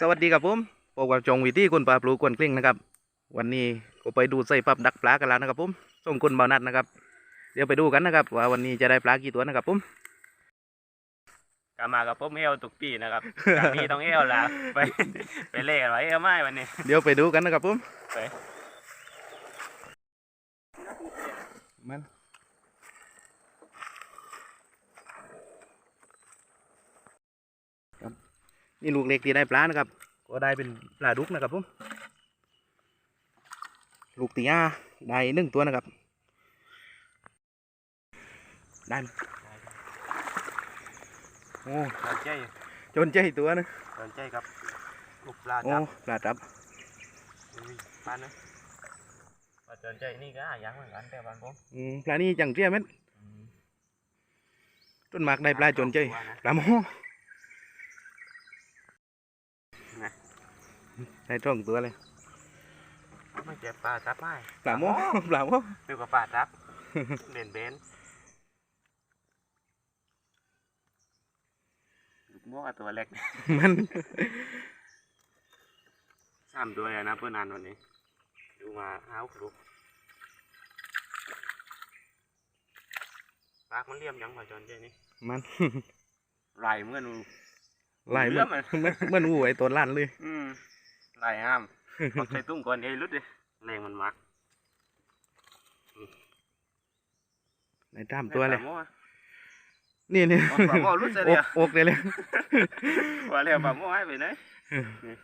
สวัสดีครับผมพบกับจงวิธีคนปลาปลูกวนกลิ้งนะครับ วันนี้ก็ไปดูใส่ปับดักปลากันแล้วนะครับผมส่งคนเบานัดนะครับ เดี๋ยวไปดูกันนะครับ ว่าวันนี้จะได้ปลากี่ตัวนะครับผมกามากับผมเอวตุกปีนะครับจากนี้ต้องเอวแล้วไปไปเล่กันไว้เอวไม่วันนี้ เดี๋ยวไปดูกันนะครับผมไปมันครับ นี่ลูกเล็กที่ได้ปลานะครับ ก็ได้เป็นปลาดุกนะครับผมลูกตีห้าได้หนึ่งตัวนะครับ ได้ไหมโอ้สนใจจนใจตัวนะสนใจครับลูกปลาโอ้จับปลาจับอุ้ยปลาเนอะปลาสนใจนี่ก็หายังเหมือนกันแต่บ้านผมอืมปลานี่จังเจียเม็ดต้นหมากได้ปลาจนใจตัวะปลาหมอ นะได้ตรงตัวเลยไม่เจ็บปลาจับไม่ปลาหมอปลาหมอเรียกว่าปลาจับเด่นเบนลูกโม่กับตัวเล็ก มันสามตัวเลยนะเพื่อนนานวันนี้ ดูมาเอาลูกปากมันเลี่ยมยังมาจนใจนี่มันไหลเหมื่อน ลายเหเลื่มัอนมเหมือนเหมือนอูไอตัวลั่นเลยอืมไหลห้ามปักใส่ตุ้มก่อนไอ้รุดดิแรงมันมักในตามตัวเลยไอ้ปาโม่อะนี่นี่เอาปลาหม้อรุดใส่อเลยกอะอกเลยเลยว่าเรียกปลาโม่ให้ไปไหนนี่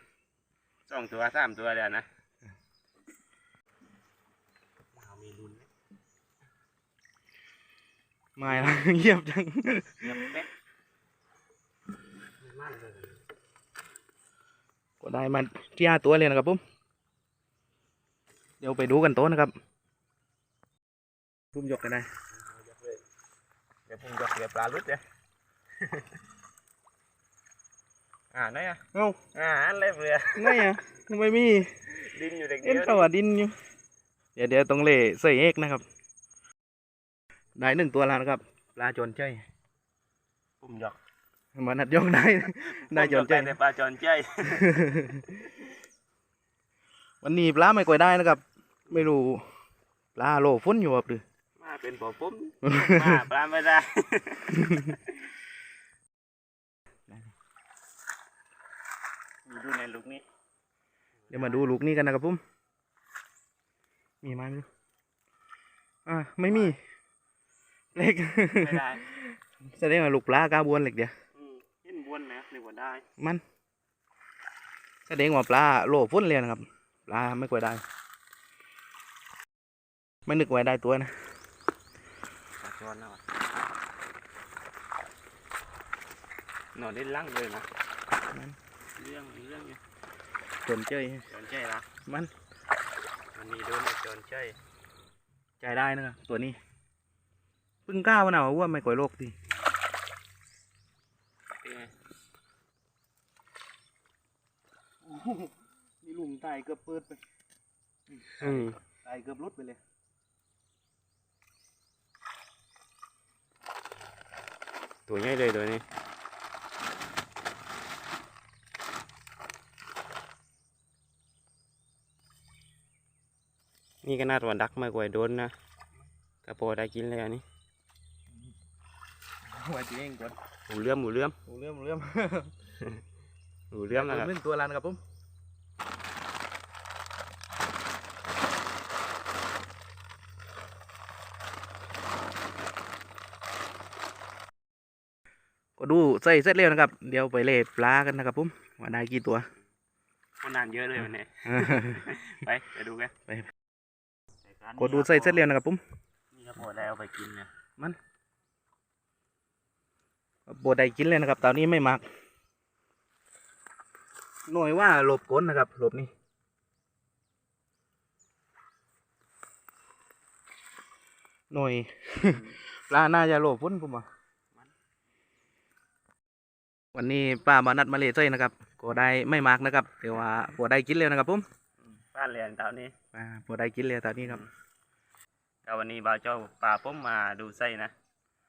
สองตัวสามตัวเลยนะเอามีดุนไหมไม่ละเงียบจังเงียบเป๊ะไม่มั่นเลย ก็ได้มาที่ห้าตัวเลยนะครับผมเดี๋ยวไปดูกันโต๊ะนะครับพุ่มยกกันได้เอายกเลยเดี๋ยวผมยกเรือปลาลุดเลยอ่าไหนอะเอ้าอ่าอันเล็บเรือไงอะไม่มีดินอยู่เด็กเดีเอ็นยวเขาว่าดินอยู่เดี๋ยวเดี๋ยวต้องเล่ใส่เอกนะครับได้หนึ่งตัวแล้วนะครับปลาจนใจผมยก มานัดยกได้ได้จนใจผมยกแต่ปลาจนใจ วันนี้ปลาไม่ค่อยได้นะครับ ไม่รู้ปลาโลฟุ้นอยู่ครับหรือมาเป็นปอปุ้มมาปลาไม่ได้มีดูในลูกนี้ เดี๋ยวมาดูลูกนี้กันนะครับผมมีไหมไม่รู้อ่าไม่มี เล็ก ไม่ได้แสดงว่าลูกปลากาบวนเล็กเดียว อืมเห็นบวนนะนึกว่าได้ มันแสดงว่าปลาโลฟุ้นเลยนะครับ ปลาไม่ค่อยได้ ไม่นึกไว้ได้ตัวนะปลาจอนนะวะนอนได้ลั่งเลยนะมันเรื่องเรื่องเนี่ยจนใจจนใจละมันมันมีโดนจนใจใจได้นะครับตัวนี้เพิ่งกล้าวนะว่าไม่ค่อยโลกดี เป็นไง มีหลุมตายเกือบเปิดไปอืมตายเกือบรุดไปเลยตัวใหญ่เลยตัวนี้นี่ก็น่าจะดักมากกว่าโดนนะกระโปรงได้กินเลยอันนี้ไว้ตีเองก่อนหมูเลื่อมหมูเลื่อมโอ้เรื่องเรื่องหมูเลื่อมนะครับเรื่องตัวรันครับผม ดูใส่เสร็จแล้วนะครับ เดี๋ยวไปเล่ปลากันนะครับผมว่าได้กี่ตัวมันนานเยอะเลยวันนี้ไปไปดูกันไปก็ดูใส่เสร็จแล้วนะครับผมนี่ก็พอได้เอาไปกินนะบดได้กินเลยนะครับตอนนี้ไม่มักหน่วยว่าหลบก้นนะครับหลบนี่หน่วยปลาน่าจะหลบพ้นผมว่า วันนี้ป้าบานัดมาเลเซียนะครับก็ได้ไม่มากนะครับแต่ว่าวดได้กินเลยนะครับผมป้าเรียนตอนนี้อ่าก็ได้กินเลยตอนนี้ครับก็วันนี้บ่าวเจ้าป้าผมมาดูไส้นะ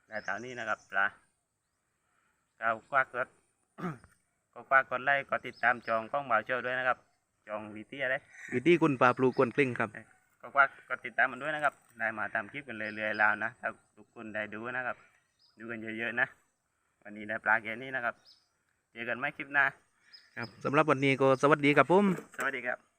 แต่ตอนนี้นะครับปลาก็ควักก็ก็ควักกดไลค์กดติดตามจองกล้องบ่าวเจ้าด้วยนะครับ จองวีตี้อะไรวีตี้คุณปลาปลูกวนกลิ้งครับก็ควักกดติดตามมันด้วยนะครับ ได้มาตามคลิปกันเรื่อยๆแล้วนะถ้าทุกคนได้ดูนะครับ ดูกันเยอะๆนะ วันนี้ได้ปลาแค่นี้นะครับ เจอกันไหมคลิปหน้าครับสำหรับวันนี้ก็สวัสดีครับผม สวัสดีครับ